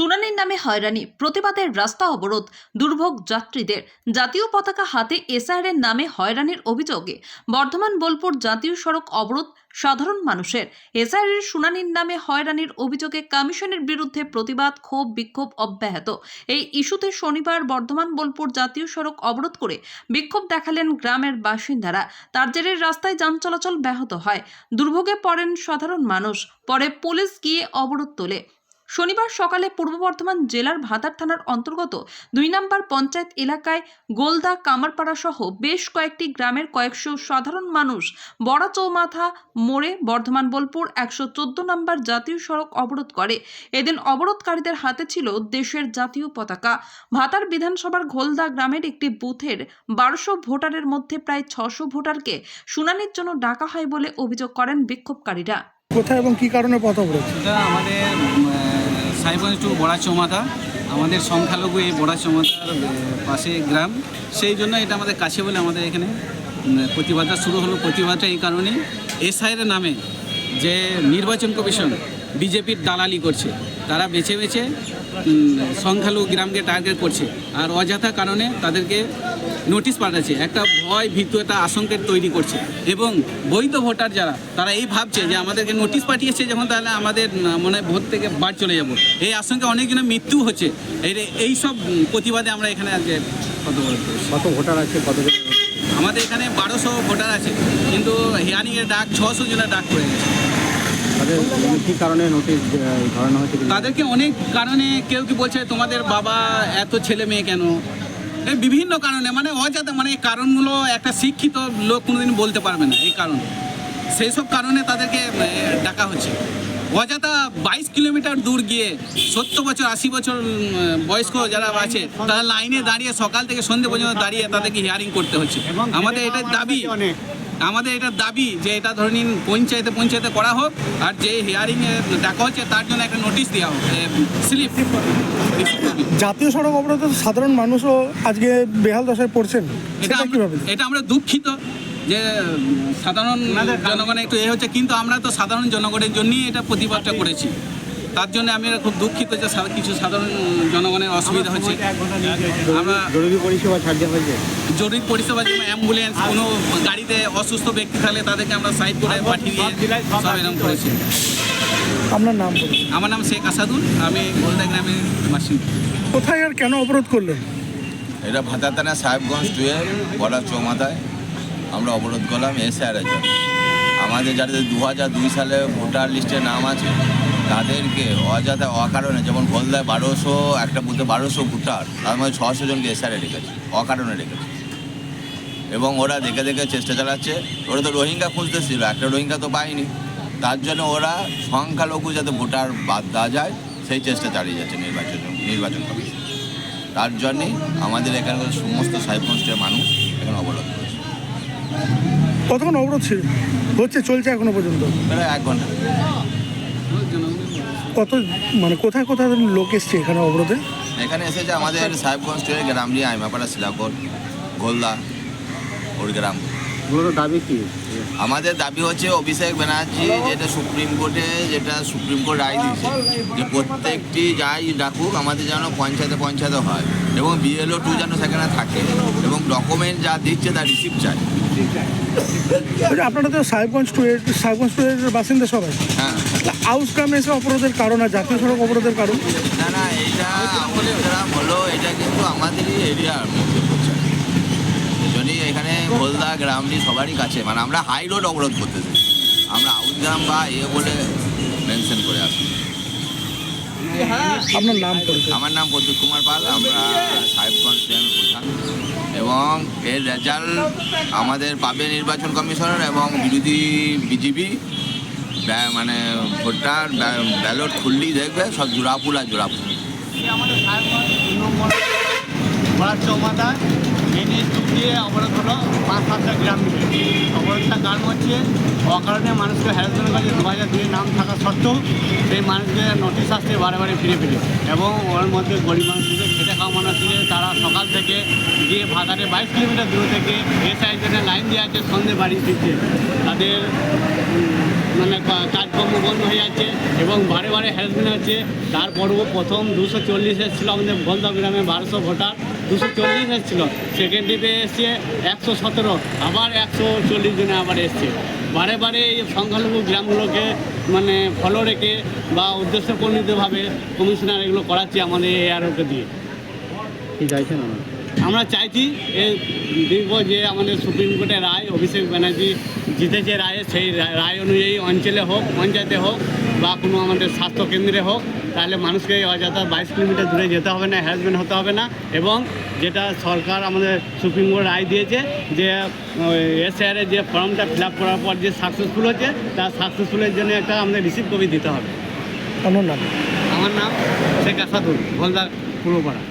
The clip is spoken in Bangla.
শুনানির নামে হয়রানি, প্রতিবাদের রাস্তা অবরোধ, দুর্ভোগ যাত্রীদের জাতীয় পতাকা হাতে এসআইআর নামে হয়রানির অভিযোগে। বর্ধমান বোলপুর জাতীয় সড়ক অবরোধ, সাধারণ মানুষের। এসআইআর শুনানির নামে হয়রানির অভিযোগে কমিশনের বিরুদ্ধে প্রতিবাদ, ক্ষোভ, বিক্ষোভ অব্যাহত। এই ইস্যুতে শনিবার বর্ধমান বোলপুর জাতীয় সড়ক অবরোধ করে বিক্ষোভ দেখালেন গ্রামের বাসিন্দারা। তার জেরে রাস্তায় যান চলাচল ব্যাহত হয়। দুর্ভোগে পড়েন সাধারণ মানুষ। পরে পুলিশ গিয়ে অবরোধ তোলে। শনিবার সকালে পূর্ব বর্ধমান জেলার ভাতার থানার অন্তর্গত দুই নম্বর পঞ্চায়েত এলাকায় গোলদা কামারপাড়া সহ বেশ কয়েকটি গ্রামের কয়েকশো সাধারণ মানুষ বড়া চৌমাথা মোড়ে বর্ধমান বোলপুর একশো চোদ্দ নম্বর জাতীয় সড়ক অবরোধ করে। এদিন অবরোধকারীদের হাতে ছিল দেশের জাতীয় পতাকা। ভাতার বিধানসভার ঘোলদা গ্রামের একটি বুথের বারোশো ভোটারের মধ্যে প্রায় ছশো ভোটারকে শুনানির জন্য ডাকা হয় বলে অভিযোগ করেন বিক্ষোভকারীরা। কোথায় এবং কি কারণে পথ অবরোধ? আমাদের সাহেবগঞ্জ টু বড়া চমাতা আমাদের সংখ্যালঘু এই বড়া চমাতার পাশে গ্রাম। সেই জন্য এটা আমাদের কাছে বলে আমাদের এখানে প্রতিবাদটা শুরু হলো। প্রতিবাদটা এই কারণে এসআইয়ের নামে যে নির্বাচন কমিশন বিজেপির দালালি করছে। তারা বেছে বেছে সংখ্যালঘু গ্রামকে টার্গেট করছে। আর অযথা কারণে তাদেরকে নোটিশ পাঠাচ্ছে। একটা ভয় ভীতু একটা আশঙ্কের তৈরি করছে। এবং বৈধ ভোটার যারা তারা এই ভাবছে যে আমাদেরকে নোটিশ পাঠিয়েছে যখন তাহলে আমাদের মনে হয় ভোট থেকে বাদ চলে যাব। এই আশঙ্কা অনেকজনের মৃত্যু হচ্ছে। এই এই সব প্রতিবাদে আমরা এখানে আজকে কত কত ভোটার আছে কত আমাদের এখানে বারোশো ভোটার আছে। কিন্তু হিয়ারিংয়ের ডাক ছশো জনের ডাক পড়ে গেছে। তাদের কি কারণে নোটিশ ধরানো হয়েছে তাদেরকে অনেক কারণে কেউ কি বলছে তোমাদের বাবা এত ছেলে মেয়ে কেন? বিভিন্ন কারণে মানে অজাতে মানে এই কারণগুলো একটা শিক্ষিত লোক কোনোদিন বলতে পারবে না এই কারণ। সেই সব কারণে তাদেরকে ডাকা হচ্ছে। অযথা বাইশ কিলোমিটার দূর গিয়ে সত্তর বছর আশি বছর বয়স্ক যারা আছে তারা লাইনে দাঁড়িয়ে সকাল থেকে সন্ধ্যে পর্যন্ত দাঁড়িয়ে তাদেরকে হিয়ারিং করতে হচ্ছে। আমাদের এটাই দাবি আমাদের এটা দাবি যে এটা ধরে নিন পঞ্চায়েতে পঞ্চায়েতে করা হোক আর যে হিয়ারিংয়ে ডাকা হচ্ছে তার জন্য একটা নোটিশ দেওয়া হোক স্লিপ জাতীয় সড়ক অবরোধ সাধারণ মানুষও আজকে বেহাল দশায় পড়ছেন এটা কীভাবে? এটা আমরা দুঃখিত যে সাধারণ জনগণের একটু এ হচ্ছে কিন্তু আমরা তো সাধারণ জনগণের জন্যই এটা প্রতিবাদটা করেছি। তার জন্য আমি খুব দুঃখিত যে সা- কিছু সাধারণ জনগণের অসুবিধা হচ্ছে। আমরা জরুরি পরিষেবা হয়েছে? জরুরি পরিষেবা যেমন অ্যাম্বুলেন্স কোনো গাড়িতে অসুস্থ ব্যক্তি থাকলে তাদেরকে আমরা সাইড করে পাঠিয়ে দিয়ে সব এরকম করেছি। আপনার নাম আমার নাম শেখ আসাদুল আমি গোলদা গ্রামের বাসিন্দা। কোথায় আর কেন অবরোধ করলেন? এটা ভাতাতানা সাহেবগঞ্জ টুয়ে বড়া চৌমাথায়। আমরা অবরোধ করলাম এসআরের জন্য। আমাদের যাদের দু হাজার দুই সালে ভোটার লিস্টে নাম আছে তাদেরকে অযথা অকারণে যেমন হলদায় বারোশো একটা বুথে বারোশো ভোটার তার মধ্যে ছশো জনকে এসআরে রেখেছে অকারণে রেখেছে। এবং ওরা দেখে দেখে চেষ্টা চালাচ্ছে। ওরা তো রোহিঙ্গা খুঁজতেছিল একটা রোহিঙ্গা তো পায়নি। তার জন্য ওরা সংখ্যালঘু যাতে ভোটার বাদ দেওয়া যায় সেই চেষ্টা চালিয়ে যাচ্ছে নির্বাচন নির্বাচন কমিশন। তার জন্যেই আমাদের এখানকার সমস্ত সাহেবগঞ্জের মানুষ এখানে অবরোধ করেছে। কতক্ষণ অবরোধ ছিল? হচ্ছে চলছে এখনও পর্যন্ত? প্রায় এক ঘণ্টা। কত মানে কোথায় কোথায় লোক এসছে এখানে অবরোধে? এখানে এসেছে আমাদের সাহেবগঞ্জ টুয়ে গ্রাম নিয়ে আইমাপাড়া শিলাকোট গোলদা ওর গ্রাম। মূলত দাবি কি? আমাদের দাবি হচ্ছে অভিষেক ব্যানার্জি যেটা সুপ্রিম কোর্টে যেটা সুপ্রিম কোর্ট রায় দিয়েছে যে প্রত্যেকটি যাই ডাকুক আমাদের যেন পঞ্চায়েতে পঞ্চায়েতে হয় এবং বিএলও টু যেন সেখানে থাকে এবং ডকুমেন্ট যা দিচ্ছে তার রিসিপ্ট চাই। আপনারা তো সাহেবগঞ্জ টু সাহেবগঞ্জ টু এর বাসিন্দা সবাই? হ্যাঁ। আউস গ্রামে এসে অবরোধের কারণ আর জাতীয় সড়ক অবরোধের কারণ? না না এটা আমাদের গ্রাম হলো এটা কিন্তু আমাদেরই এরিয়ার জন্যই এখানে গোলদা গ্রামটি সবারই কাছে। মানে আমরা হাই রোড অবরোধ করতেছি আমরা আউট গ্রাম বা এ বলে মেনশন করে আসি। আপনার নাম আমার নাম প্রদীপ কুমার পাল আমরা সাহেবগঞ্জ প্রধান। এবং এর রেজাল্ট আমাদের পাবে নির্বাচন কমিশনার এবং বিরোধী বিজেপি। মানে ভোটার ব্যালট খুললেই দেখবে সব জোড়াফুল আর জোড়াফুল আমাদের সাহেবগঞ্জ তিন নম্বর বড়ার চৌমাথা টু দিয়ে অবরোধ হলো, পাঁচ সাতটা গ্রাম মিলে। অবরোধটা কারণ হচ্ছে অকারণে মানুষকে হ্যারাসমেন্ট কাজে দু হাজার দুই নাম থাকা সত্ত্বেও সেই মানুষদের নোটিশ আসছে বারে বারে ফিরে ফিরে এবং ওর মধ্যে গরিব মানুষদের খেটে খাওয়া মানুষ আছে তারা সকাল থেকে গিয়ে ভাগারে বাইশ কিলোমিটার দূর থেকে এসআই জন্য লাইন দিয়ে আছে, সন্ধে বাড়ি ফিরছে। তাদের মানে কাজকর্ম বন্ধ হয়ে যাচ্ছে এবং বারে বারে হ্যারাসমেন্ট হচ্ছে তারপরেও প্রথম দুশো চল্লিশ এসেছিল আমাদের বলদা গ্রামে বারোশো ভোটার। দুশো চল্লিশ এসেছিল। সেকেন্ডারিতে এসছে একশো সতেরো আবার একশো চল্লিশ জনে আবার এসছে। বারে বারে এই সংখ্যালঘু গ্রামগুলোকে মানে ফলো রেখে বা উদ্দেশ্যপ্রণীতভাবে কমিশনার এগুলো করাচ্ছে আমাদের এআরওকে দিয়ে। কি চাইছেন আমরা আমরা চাইছি এ দেখব যে আমাদের সুপ্রিম কোর্টের রায় অভিষেক ব্যানার্জি জিতেছে রায়ে সেই রায় অনুযায়ী অঞ্চলে হোক পঞ্চায়েতে হোক বা কোনো আমাদের স্বাস্থ্য কেন্দ্রে হোক তাহলে মানুষকে অযথা বাইশ কিলোমিটার দূরে যেতে হবে না হ্যারাসমেন্ট হতে হবে না। এবং যেটা সরকার আমাদের সুপ্রিম কোর্ট রায় দিয়েছে যে এসআরের যে ফর্মটা ফিল আপ করার পর যে সাকসেসফুল হচ্ছে তার সাকসেসফুলের জন্য একটা আমাদের রিসিভ কপি দিতে হবে। আপনার নাম? আমার নাম শেখ আসাদুল ভোলদা পূর্বপাড়া।